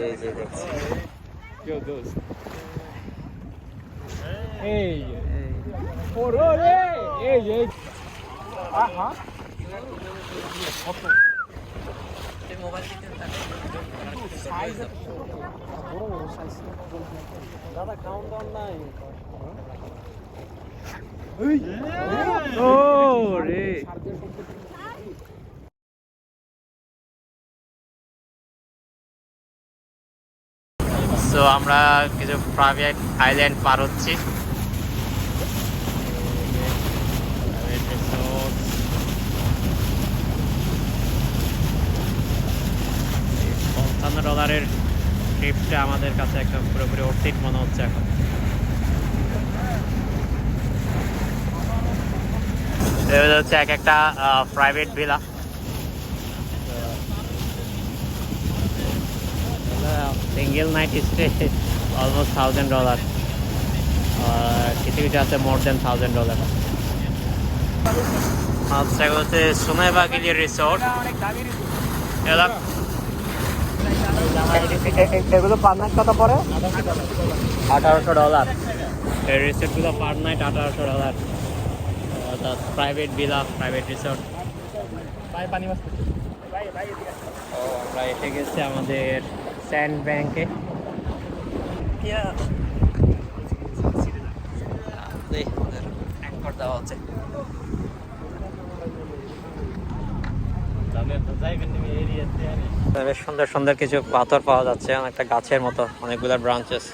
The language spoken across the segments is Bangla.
এই যে দেখছি কেউ দোস্ত এই এই ওরে এই এই আহা কত বড় বড় সাইজ দাদা কাউন্ট ডাউন নাই ও আমরা কিছু প্রাইভেট আইল্যান্ড পার হচ্ছি। পঞ্চান্ন ডলারের ট্রিপটা আমাদের কাছে একটা পুরোপুরি অর্থিক মনে হচ্ছে এখন। হচ্ছে এক একটা private villa single night stay almost thousand dollar কিছু কিছু আছে মোর দেন থাউজেন্ড ডলার আচ্ছা হচ্ছে রিসোর্ট এগুলো পার নাইট কত পরে আঠারোশো ডলার এই রিসোর্টগুলো পার নাইট আঠারোশো ডলার অর্থাৎ প্রাইভেট ভিলা প্রাইভেট রিসোর্ট ভাই পানি ও আমরা এসে গেছি আমাদের স্যান্ড ব্যাংকে। দেওয়া হচ্ছে। বেশ সুন্দর সুন্দর কিছু পাথর পাওয়া যাচ্ছে অনেকটা গাছের মতো অনেকগুলো ব্রাঞ্চেস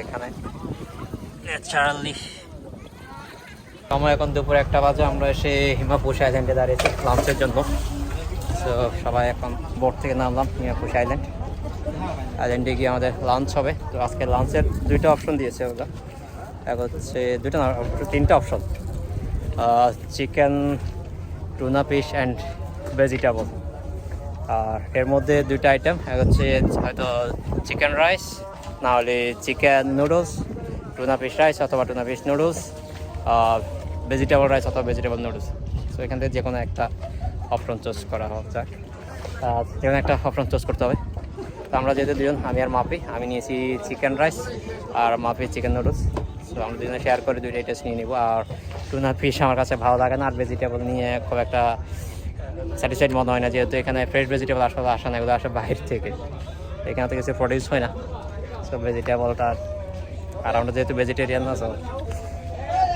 এখানে। ন্যাচারালি সময় এখন দুপুর একটা বাজে আমরা এসে হিমাপুষ আইল্যান্ডে দাঁড়িয়েছি লাঞ্চের জন্য। তো সবাই এখন বোট থেকে নামলাম হিমাপুষ আইল্যান্ড আইল্যান্ডে গিয়ে আমাদের লাঞ্চ হবে। তো আজকে লাঞ্চের দুইটা অপশন দিয়েছে ওরা। এক হচ্ছে দুইটা না তিনটা option chicken tuna fish and vegetable আর এর মধ্যে দুইটা আইটেম এক হচ্ছে হয়তো চিকেন রাইস না হলে chicken noodles tuna fish rice অথবা tuna fish noodles vegetable rice অথবা ভেজিটেবল নুডলস সো এখান থেকে যে কোনো একটা অপশন চুজ করা হচ্ছে যে কোনো একটা অপশন চুজ করতে হবে। তো আমরা যেহেতু দুজন আমি আর মাপি আমি নিয়েছি চিকেন রাইস আর মাপি চিকেন নুডলস তো আমরা দুজনে শেয়ার করে দুইটা টেস্ট নিয়ে নিবো। আর টুনা ফিশ আমার কাছে ভালো লাগে না আর ভেজিটেবল নিয়ে খুব একটা স্যাটিসফাইড মনে হয় না যেহেতু এখানে ফ্রেশ ভেজিটেবল আসলে আসে না এগুলো আসে বাইরে থেকে। এখানে তো কিছু প্রডিউস হয় না। সো ভেজিটেবলটা আর আমরা যেহেতু ভেজিটেরিয়ান না so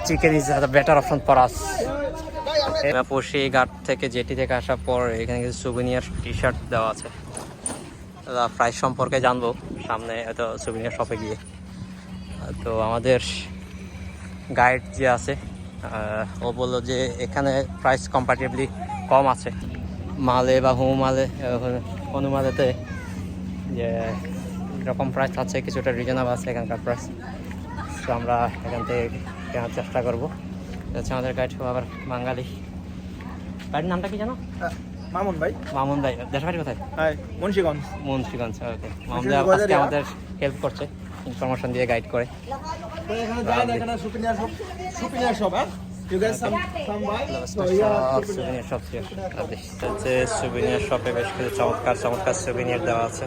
chicken is the better option for us পড়শি ঘাট থেকে জেটি থেকে আসার পর এখানে কিছু সুভিনিয়ার টি শার্ট দেওয়া আছে। প্রাইস সম্পর্কে জানব। সামনে হয়তো সুভিনিয়ার শপে গিয়ে। তো আমাদের গাইড যে আছে ও বলল যে এখানে প্রাইস কম্পারেটিভলি কম আছে। মালে বা হোম মালে কোনো মালেতে যে এরকম প্রাইস আছে, কিছুটা রিজনেবল আছে এখানকার প্রাইস তো আমরা এখান থেকে কেনার চেষ্টা করব। হচ্ছে আমাদের গাইড আবার বাঙালি। গাড়ির নামটা কি জানো? মামুন ভাই? মামুন ভাই দেশের বাড়ি কোথায়? হাই মুন্সিগঞ্জ। মুন্সিগঞ্জ ওকে মামুন ভাই আজকে আমাদের হেল্প করছে ইনফরমেশন দিয়ে গাইড করে। এখানে যাই এখানে সুপিনিয়ার শপ সুপিনিয়ার শপ হ্যাঁ? You guys some some buy so yeah souvenir shop হচ্ছে সুবিনিয়ার শপে বেশ কিছু চমৎকার চমৎকার সুবিনিয়ার দেওয়া আছে।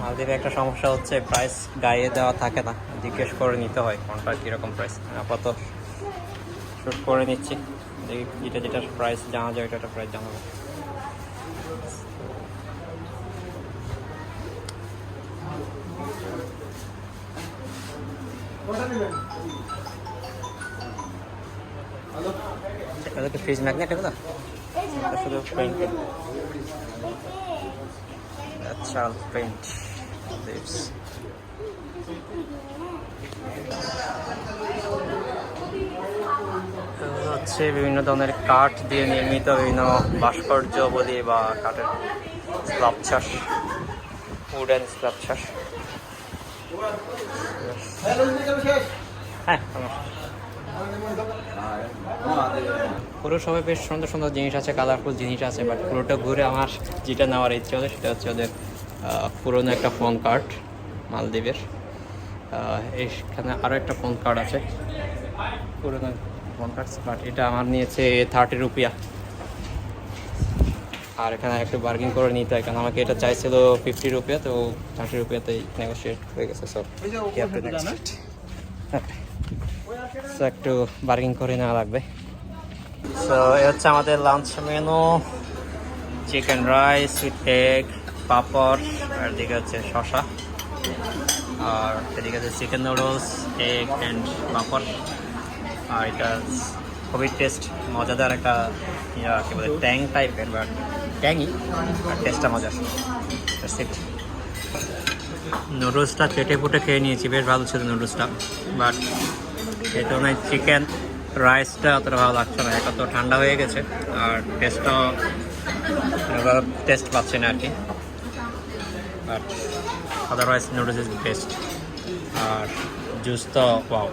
মালদ্বীপে একটা সমস্যা হচ্ছে প্রাইস গায়ে দেওয়া থাকে না। জিজ্ঞেস করে নিতে হয় কোনটা কীরকম প্রাইস আপাতত শুট করে নিচ্ছি। যেটা যেটা প্রাইস জানা যায় ওটা প্রাইস জানাব এটা কি ফ্রিজ ম্যাগনেট এগুলো এটা শুধু প্রিন্ট আচ্ছা প্রিন্ট লিভস হচ্ছে বিভিন্ন ধরনের কাঠ দিয়ে নির্মিত বিভিন্ন ভাস্কর্য, বলি বা কাঠের স্ক্লাপচার উডেন স্ক্লাপচার হ্যাঁ পুরো সবাই বেশ সুন্দর সুন্দর জিনিস আছে কালারফুল জিনিস আছে বাট পুরোটা ঘুরে আমার যেটা নেওয়ার ইচ্ছে হলো সেটা হচ্ছে ওদের পুরোনো একটা ফোন কার্ড, মালদ্বীপের। এখানে আরও একটা ফোন কার্ড আছে। পুরোনো ফোন কার্ড বাট এটা আমার নিয়েছে থার্টি রুপিয়া আর এখানে একটু বার্গিং করে নিতে হয় কারণ আমাকে এটা চাইছিল ফিফটি রুপিয়া তো থার্টি রুপিয়াতেই নেগোসিয়েট হয়ে গেছে সব সো একটু বার্গিং করে নেওয়া লাগবে। সো এ হচ্ছে আমাদের lunch menu chicken rice with egg পাপড় আর এদিকে হচ্ছে শশা আর এদিকে আছে চিকেন নুডলস এগ অ্যান্ড পাপড়। আর এটা খুবই টেস্ট মজাদার একটা কি বলে, ট্যাং টাইপের বাট ট্যাংই, আর টেস্টটা মজার। সেট নুডলসটা চেটে ফুটে খেয়ে নিয়েছি, বেশ ভালো ছিল নুডলসটা বাট সেই তুলনায় চিকেন রাইসটা অতটা ভালো লাগছে না এটা তো ঠান্ডা হয়ে গেছে, আর টেস্টটাও টেস্ট পাচ্ছি না আর কি। But otherwise noodles is best R juice তো পাও